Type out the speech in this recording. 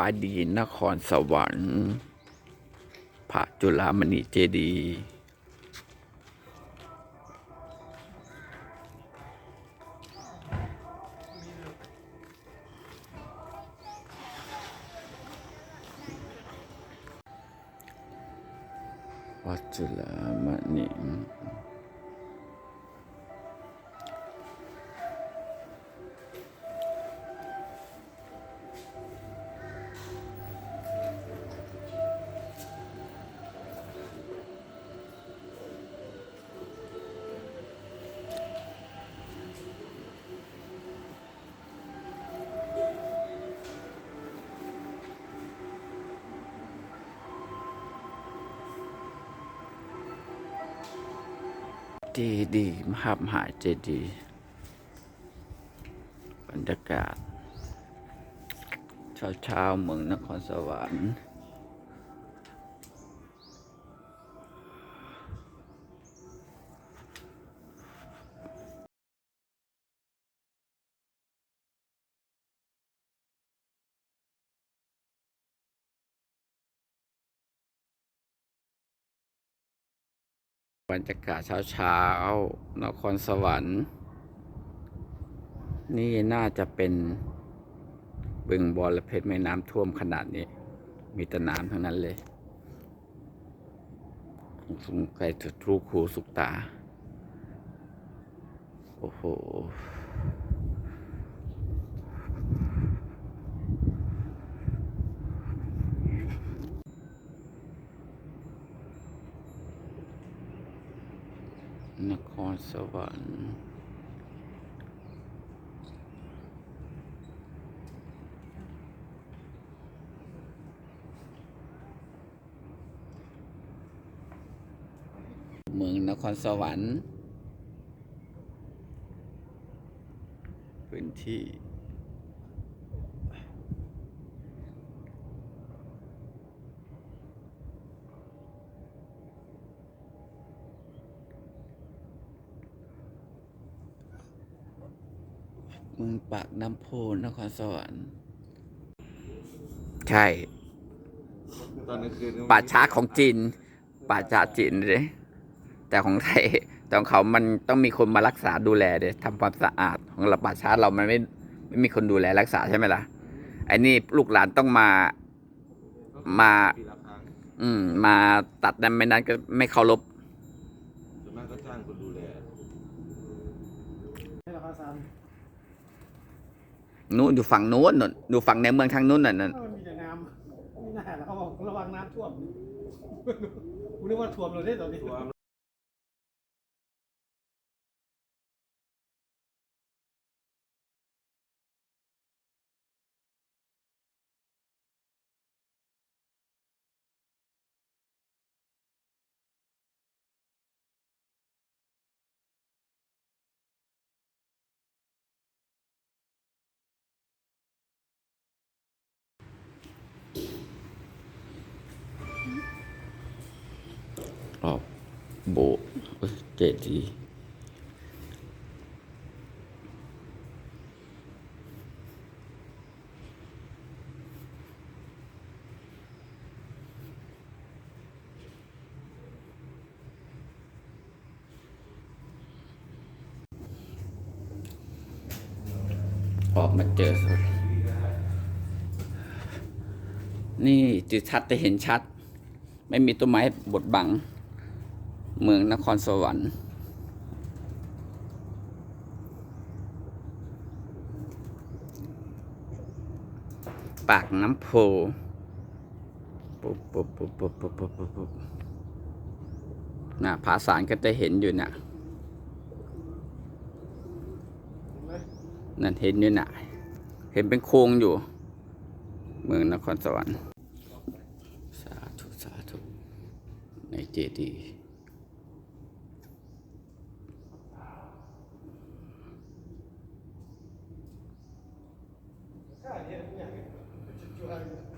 ปาดีนครสวรรค์พระจุลามณีเจดี วัดจุลามณี เจดีย์มหามหาเจดีย์บรรยากาศเช้าเช้าเมืองนครสวรรค์ บรรยากาศเช้าเช้าๆนครสวรรค์ นี่น่าจะเป็นบึงบอระเพ็ดแม่น้ำท่วมขนาดนี้ มีแต่น้ำทั้งนั้นเลยสงไกลจุดรูคูสุกตา โอ้โห นครสวรรค์เมืองนครสวรรค์พื้นที่ เมืองปากน้ำโพนครสวรรค์ใช่ ตอนกลางคืนก็ป่าช้าของจีนป่าช้าจีนเลยแต่ของไทยแต่ของเขามันต้องมีคนมารักษาดูแลเดยทำความสะอาดของเราป่าช้าเรามันไม่ไม่มีคนดูแลรักษาใช่ไหมล่ะไอ้นี่ลูกหลานต้องมา มา ปีละครั้งอืม มาตัดนั้นไม่นั้นก็ไม่เคารพส่วนมากก็จ้างคนดูแล ให้ราคาสาม นู้นอยู่ฝั่งนู้นนู่นอยู่ฝั่งในเมืองทางนู้นน่ะนั่นถ้ามันมีแต่น้ำไม่น่าแล้วเขาบอกระวังน้ำท่วมกูนึกว่าท่วมเลยเนี่ยตอนนี้ ตัว ออกโบเอ้ยเจดีย์ออกมาเจอ นี่จิตชัดจะเห็นชัด ไม่มีต้นไม้บดบัง เมืองนครสวรรค์ ปากน้ำโพปุ๊บปุ๊บปุ๊บปุ๊บปุ๊บปุ๊บปุ๊บนะผาสารก็จะเห็นอยู่นะนั่นเห็นอยู่นะเห็นเป็นโค้งอยู่ เมืองนครสวรรค์ สาธุ สาธุ ในเจดีย์ 아니에요? 그냥. 집중하는